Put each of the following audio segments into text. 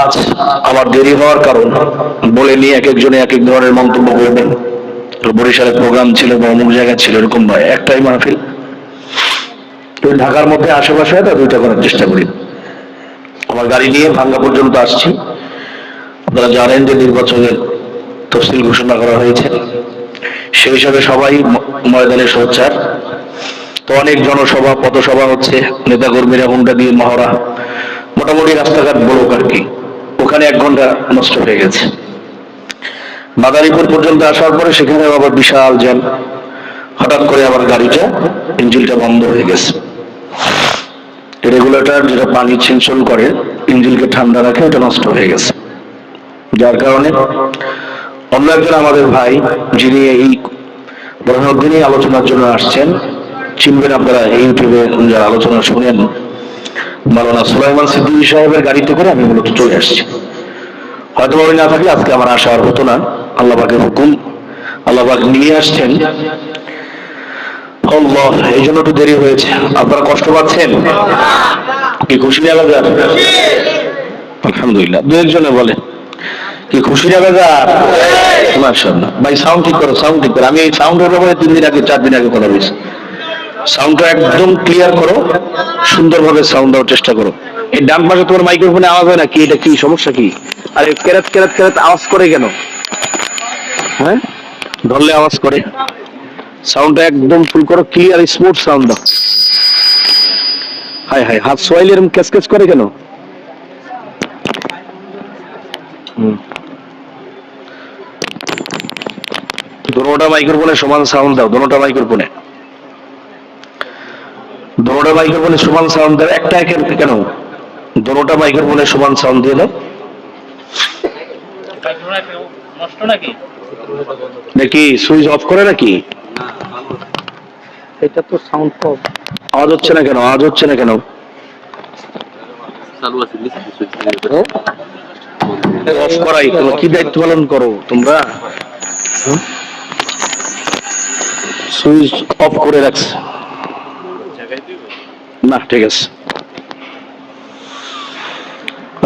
আজ আমার দেরি হওয়ার কারণ বলে নিয়ে এক একজনে এক এক ধরনের মন্তব্য করবেন। তো বরিশালে প্রোগ্রাম ছিল বা অমুক জায়গায় ছিল, এরকম নয়, একটাই মাহফিল। তো ঢাকার মধ্যে আশেপাশে তা দুইটা করার চেষ্টা করি। আমার গাড়ি নিয়ে ভাঙ্গা পর্যন্ত আসছি। আপনারা জানেন যে নির্বাচনের তফসিল ঘোষণা করা হয়েছে। সেই হিসাবে সবাই ময়দানে সোচ্চার তো অনেক জনসভা, পথসভা হচ্ছে, নেতাকর্মীরা হুন্ডা দিয়ে মহড়া। মোটামুটি রাস্তাঘাট বড় আর কি। ওখানে এক ঘণ্টা নষ্ট হয়ে গেছে। মাদারীপুর পর্যন্ত আসার পরে সেখানে আবার বিশাল জ্যাম। হঠাৎ করে আবার গাড়িটা, ইঞ্জিনটা বন্ধ হয়ে গেছে। রেগুলেটর যেটা পানি ছিনছল করে, ইঞ্জিনকে ঠান্ডা রাখে, ওটা নষ্ট হয়ে গেছে। যার কারণে অন্য একজন আমাদের ভাই, যিনি এই দিনই আলোচনার জন্য আসছেন, চিনবেন আপনারা ইউটিউবে যারা আলোচনা শুনেন মালানা সুলাইমান সিদ্দিকী সাহেবের গাড়িতে করে আমি মূলত চলে আসছি। হয়তো উনি না থাকলে আজকে আমার আসা আর হতো না। আল্লাহ পাকের হুকুম, আল্লাহ পাক নিয়ে আসছেন। এই জন্য একটু দেরি হয়েছে। আপনারা কষ্ট পাচ্ছেন? কি খুশি যান আলহামদুলিল্লাহ, দু একজনে বলে কি খুশি মাশাআল্লাহ। ভাই সাউন্ড ঠিক করো সাউন্ড ঠিক করো। আমি এই সাউন্ডের ব্যাপারে তিন দিন আগে, চার দিন আগে কথা বলেছি। সাউন্ডটা একদম ক্লিয়ার করো, সুন্দরভাবে সাউন্ড দেওয়ার চেষ্টা করো। ডান পাশে তোমার মাইক্রোফোনে আওয়াজ হয় না? কি এটা কি? সমস্যা কি? আরে কেরাত কেরাত কেরাত আওয়াজ করে কেন? হ্যাঁ? ধরলে আওয়াজ করে। সাউন্ডটা একদম ফুল করো ক্লিয়ার স্মুথ সাউন্ড দাও হাই হাই হাত সোয়াইলে এরকম ক্যাচ ক্যাচ করে কেন? দোনোটা মাইক্রোফোনে সমান সাউন্ড দাও, দোনোটা মাইক্রোফোনে। দোনোটা মাইক্রোফোনে সমান সাউন্ড দাও, একটা একের কেন? দোনোটা মাইক্রোফোনে সমান সাউন্ড দিয়ে দাও। নাকি নাকি সুইচ অফ করে নাকি? এটা তো সাউন্ড কম আওয়াজ হচ্ছে না কেন? আওয়াজ হচ্ছে না কেন? অফ করাই তোমরা কি দায়িত্ব পালন করো তোমরা? সুইচ অফ করে রাখছে। না ঠিক আছে।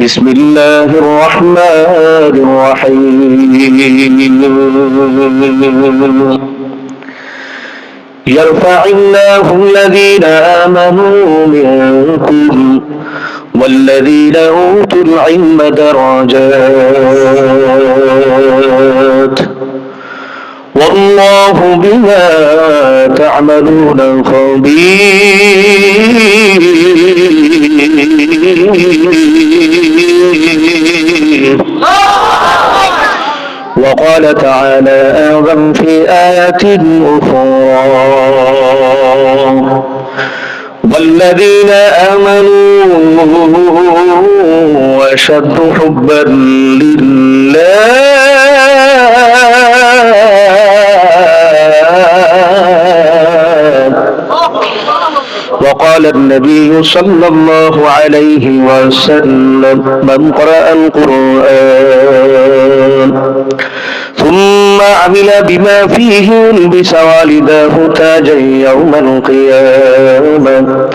بسم الله الرحمن الرحيم. يرفع الله الذين آمنوا منكم والذين أوتوا العلم درجات. والله بما تعملون خبير. وقال تعالى أيضا في آية أخرى. والذين آمنوا أشد حبا لله وقال النبي صلى الله عليه وسلم من قرأ القرآن ثم عمل بما فيه يلبس والداه تاجا يوم القيامة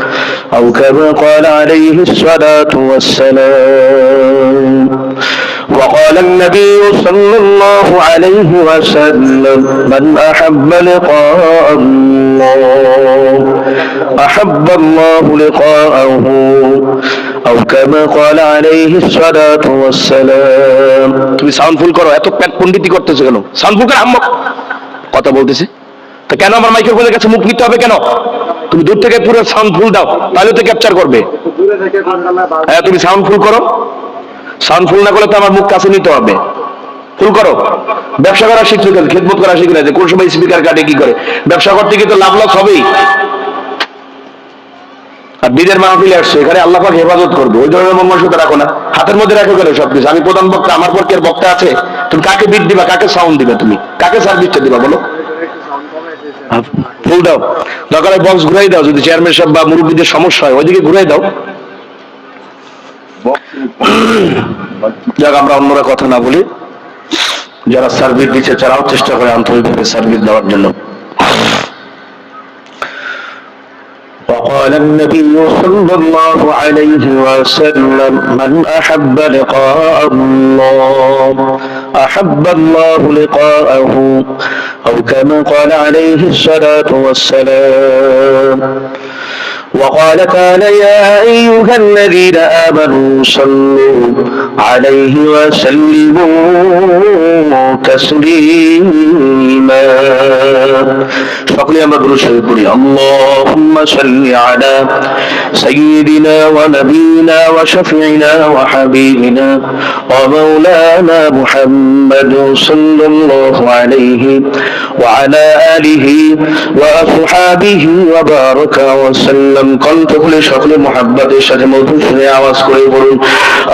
أو كما قال عليه الصلاة والسلام. وقال النبي صلى الله عليه وسلم من أحب لقاء الله أحب الله لقاءه أو كما قال عليه الصلاة والسلام তুমি সাউন্ড ফুল করো এত প্যাট পন্ডিতি করতেছো কেন সাউন্ড ফুল করে আম্মা কথা বলতেছি তো কেন আমার মাইক্রোফোনের কাছে মুখ নিতে হবে কেন তুমি দূর থেকে পুরো সাউন্ড ফুল দাও তাহলে তো ক্যাপচার করবে হ্যাঁ তুমি সাউন্ড ফুল করো সাউন্ড ফুল না করলে তো আমার মুখ কাছে নিতে হবে। ফুল করো। ব্যবসা করা শিখছো কেন? খেদমত করা শিখলে যে কোন সময় স্পিকার কাটে, কি করে? ব্যবসা করতে গিয়ে তো লাভ লস হবেই। আর মাহফিলে আসছে, এখানে আল্লাহ পাক হেফাজত করবে। ওই ধরনের মন মানসিকতা রাখো না। হাতের মধ্যে রাখো কেন সবকিছু আমি প্রধান বক্তা, আমার আর বক্তা আছে। তুমি কাকে বিট দিবা, কাকে সাউন্ড দিবা তুমি? কাকে সার্ভিসটা দিবা, বলো? ফুল দাও। দরকার বক্স ঘুরাই দাও, যদি চেয়ারম্যান সাহেব বা মুরব্বীদের সমস্যা হয়, ওইদিকে ঘুরাই দাও। যাক আমরা অন্যরা কথা না বলি যারা সার্ভিস দিচ্ছে তারাও চেষ্টা করে আন্তরিকভাবে সার্ভিস দেওয়ার জন্য وقال النبي صلى الله عليه وسلم من أحب لقاء الله أحب الله لقاءه أو كما قال عليه الصلاة والسلام وقال تعالى يا أيها الذين آمنوا صلوا عليه وسلموا تسليما. فقل يا مبرو شكري اللهم صل على سيدنا ونبينا وشفيعنا وحبيبنا ومولانا محمد صلى الله عليه وعلى آله وأصحابه وبارك وسلم. কণ্ঠ খুলে সকলে মোহাব্বতের সাথে মধুর সুরে আওয়াজ করে বলুন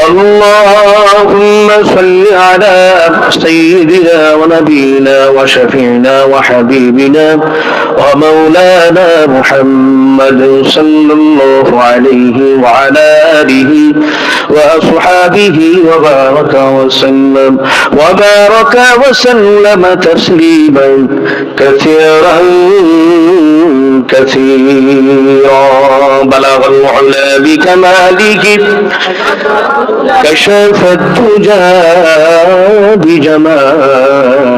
اللهم صل على سيدنا ونبينا وشفيعنا وحبيبنا ومولانا محمد صلى الله عليه وعلى آله وأصحابه وبارك وسلم وبارك وسلم تسليما كثيرا كثيرا العلا بكماله كشف الدجى بجماله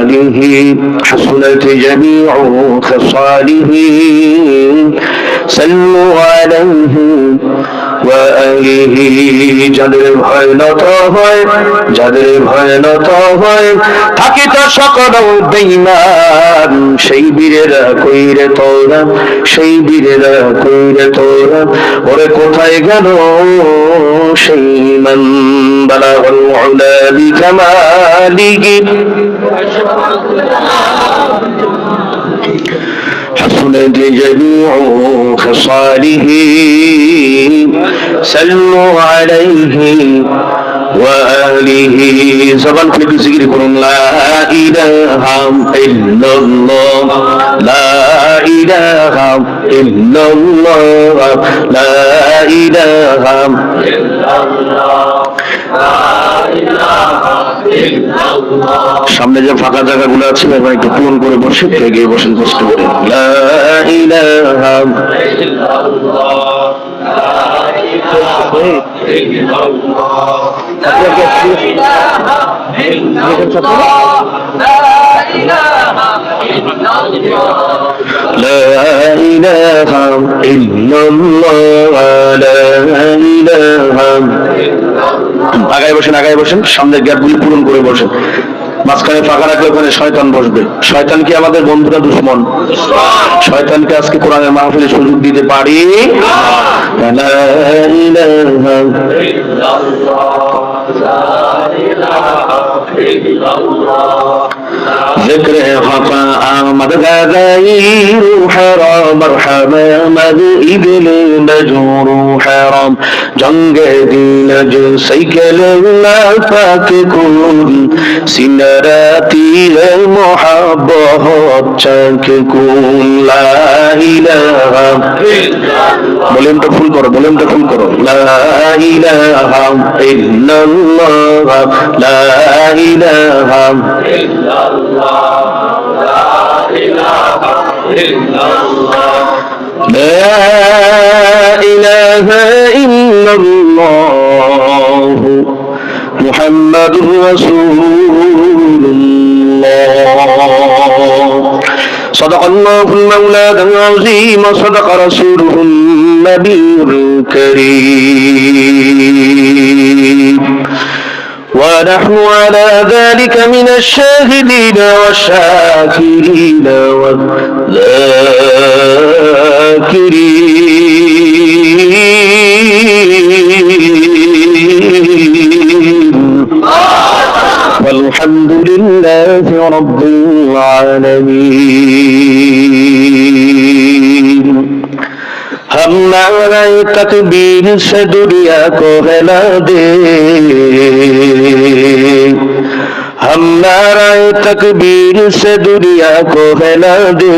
حسنت جميع خصاله. صلوا عليه وآله যাদের ভয় নত হয় যাদের ভয় নত হয় থাকিত সকল বেঈমান সেই বীরেরা কইরে তোরা সেই বীরেরা কইরে তোরা ওরে কোথায় গেল সেই মান বালাগল উলা বিকামালিহি حسنت جميع خصاله. سلوا عليه وآله. زبان قرن لا إله إلا الله. সামনে যে ফাঁকা জায়গা গুলো আছে এবার একটু পূরণ করে বসে থেকে বসেন কষ্ট করে লা ইলাহা ইল্লাল্লাহ লা আগায় বসেন আগায় বসেন, সামনের গ্যাপগুলি পূরণ করে বসেন। মাঝখানে ফাঁকা রাখলে ওখানে শয়তান বসবে। শয়তান কি আমাদের বন্ধুরা দুশ্মন? শয়তানকে আজকে কোরআনের মাহফিলে সুযোগ দিতে পারি? ইলাহা ذكر خفا آمد غير حرام مرحبا مد إبل مجور حرام جنگ دین جو سیکل لا پاک کن سنراتی محبت چاک کن لا إله ভলিউমটা ফুল করো ভলিউমটা ফুল করো লা ইলাহা ইল্লাল্লাহ লা ইলাহা لا إله إلا الله محمد رسول صدق الله المولى العظيم وصدق رسوله النبي الكريم. ونحن على ذلك من الشاهدين والشاكرين والذاكرين. والحمد لله رب العالمين هم नाराय तकबीर से दुनिया को हिला दे हम नाराय तकबीर से दुनिया को हिला दे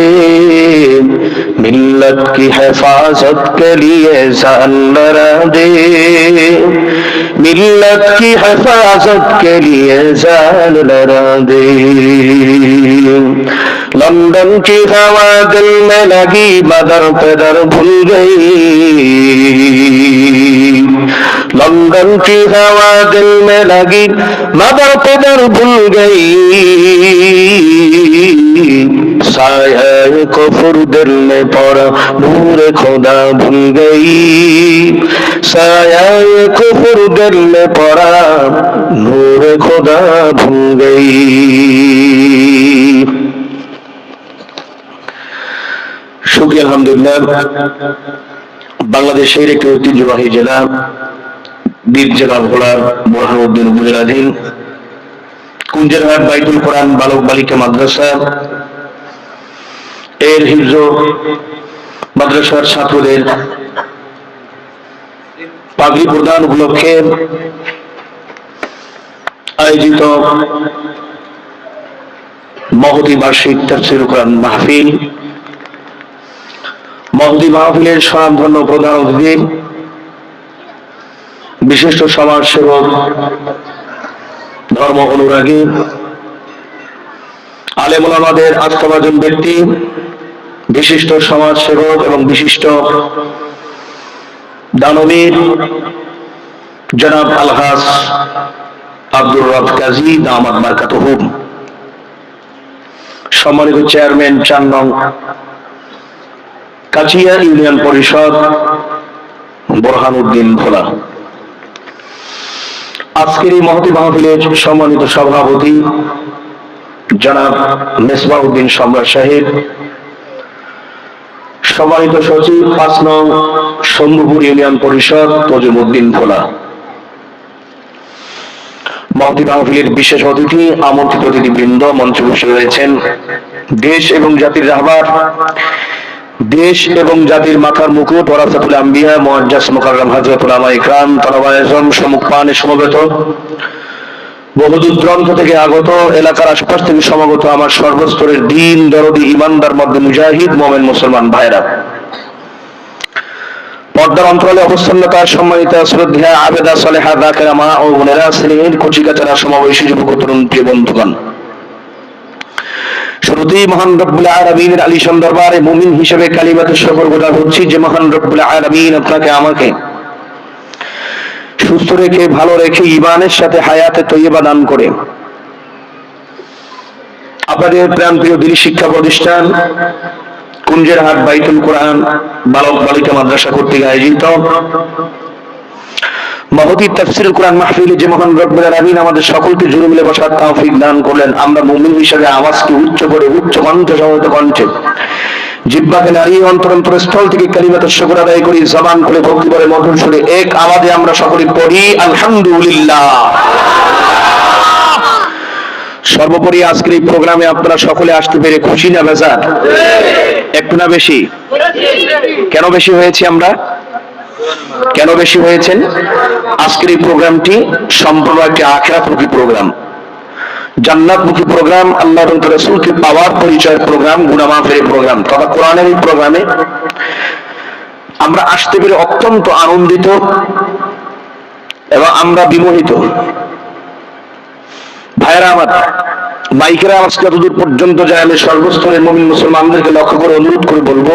मिल्लत की हिफाजत के लिए जान दे। मिल्लत की हिफाजत के लिए जान दे। लंदन की हवा दिल में लगी, मदर पदर भूल गई। लंदन की हवा दिल में लगी मदर पेदर भूल गई साया कुफर दिल में पड़ा नूर खुदा भूल गई साया कुफर दिल में पड़ा नूर खुदा भूल गई শুক্রিয়া আলহামদুলিল্লাহ বাংলাদেশের একটি ঐতিহ্যবাহী জেলা বীর জেলা ভোলার বোরহানুদ্দিন উপজেলাধীন কুঞ্জেরহাট বাইতুল কোরআন বালক বালিকা মাদ্রাসা, এর হিফজ মাদ্রাসার ছাত্রদের পাগড়ি প্রদান উপলক্ষে আয়োজিত মহতি বার্ষিক তাফসির কোরআন মাহফিল। মহদি মাহফিলের স্বনামধন্য প্রধান অতিথি বিশিষ্ট সমাজ সেবক ধর্ম অনুরাগী আলেমুল আমাদের আস্থাভাজন ব্যক্তি, বিশিষ্ট সমাজ সেবক এবং বিশিষ্ট দানবীর, জনাব আলহাস আব্দুর রব কাজী দামাদ মার্কাত হুম সম্মানিত চেয়ারম্যান চার নং কাছিয়া ইউনিয়ন পরিষদ, বোরহানুদ্দিন ভোলা। আজকের এই মহতি মাহফিলের সম্মানিত সভাপতি জনাব মেসবাউদ্দিন সম্রাট সাহেব, সম্মানিত সচিব পাঁচ নং শম্ভুপুর ইউনিয়ন পরিষদ তজিমুদ্দিন ভোলা। মহতি মাহফিলের বিশেষ অতিথি, আমন্ত্রিত অতিথিবৃন্দ, মঞ্চে বসে রয়েছেন দেশ এবং জাতির রাহবার দেশ এবং জাতির মাথার মুকুট, ওরাসাতুল আম্বিয়া মুআজ্জাজ মুকাররম হযরত উলামা ইকরাম, তালাবা আযম সম্মুখ পানে, সমবেত। বহুদূর দূরান্ত থেকে আগত এলাকার আশপাশ থেকে সমাগত আমার সর্বস্তরের দিন, দরদি, ইমানদার মধ্যে মুজাহিদ, মোমেন মুসলমান ভাইরা। পর্দার অন্তরালে অবস্থানতা সম্মানিত শ্রদ্ধা আবেদা সালেহা দাকেরা মা ও বোনেরা শ্রেণির কচিকাচারা সমাবেশী যুবক তরুণ প্রিয় বন্ধুগণ। শুরুতেই মহান রব্বুল আলামিনের আলিশান দরবারে মুমিন হিসেবে কালিমাতে শকর গোটা হচ্ছি যে মহান রব্বুল আলামিন আপনাকে আমাকে সুস্থ রেখে, ভালো রেখে ইমানের সাথে হায়াতে তৈয়বা দান করে। আপনাদের প্রাণ প্রিয় দিলী শিক্ষা প্রতিষ্ঠান কুঞ্জের হাট বাইতুল কোরআন, বালক বালিকা মাদ্রাসা কর্তৃক আয়োজিত মহতি তাফসিরুল কোরআন মাহফিলে যে মহান রব্বুল আলামিন আমাদের সকলকে জুড়ে মিলে বসার তৌফিক দান করলেন। আমরা মুমিন হিসেবে আওয়াজকে উচ্চ করে উচ্চ কণ্ঠে সমবেত কণ্ঠে। জিব্বাকে নারী থেকে কালিমাতের শুকর আদায় করি জবান খুলে ভক্তি করে মধুর সুরে এক আওয়াজে আমরা সকলে পড়ি আলহামদুলিল্লাহ। সর্বোপরি আজকের এই প্রোগ্রামে আপনারা সকলে আসতে পেরে খুশি না বেজার? একটু না বেশি? কেন বেশি হয়েছে আমরা? কেন বেশি হয়েছেন? আজকের এই প্রোগ্রামটি সম্পূর্ণ একটি আখেরাতমুখী প্রোগ্রাম। জান্নাতমুখী প্রোগ্রাম, আল্লাহ রসুলকে পাওয়ার পরিচয়ের প্রোগ্রাম, গুনামাফের প্রোগ্রাম। তথা কোরআনের এই প্রোগ্রামে আমরা আসতে পেরে অত্যন্ত আনন্দিত এবং আমরা বিমোহিত। ভাইয়েরা আমার, মাইকের আওয়াজ যতদূর পর্যন্ত আমি সর্বস্তরের মমিন মুসলমানদেরকে লক্ষ্য করে অনুরোধ করে বলব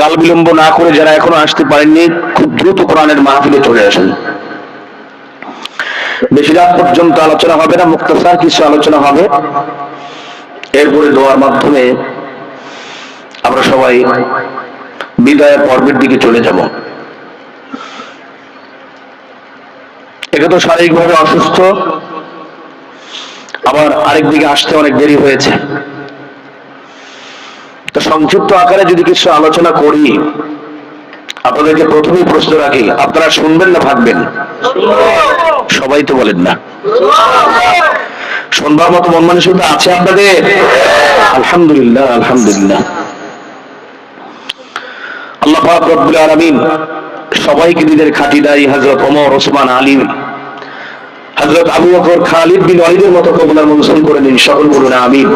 কাল বিলম্ব না করে যারা এখনও আসতে পারেননি, খুব দ্রুত কোরআনের মাহফিলে চলে আসেন। বেশি রাত পর্যন্ত আলোচনা হবে না, মুক্তাসার কিছু আলোচনা হবে। এরপরে দোয়ার মাধ্যমে আমরা সবাই বিদায়ের পর্বের দিকে চলে যাব। একে তো শারীরিকভাবে অসুস্থ, আবার আরেক দিকে আসতে অনেক দেরি হয়েছে। তো সংক্ষিপ্ত আকারে যদি কিছু আলোচনা করি, আপনাদেরকে প্রথমেই প্রশ্ন রাখি, আপনারা শুনবেন না ভাববেন? সবাই তো বলেন না। শুনবার মতো মন মানসিকতা আছে আপনাদের? আলহামদুলিল্লাহ আলহামদুলিল্লাহ। আল্লাহ রব্বুল সবাইকে দায়ী হযরত ওমর, ওসমান আবু বকর, খালিদ বিন মতো সকল বলুন, আমিন।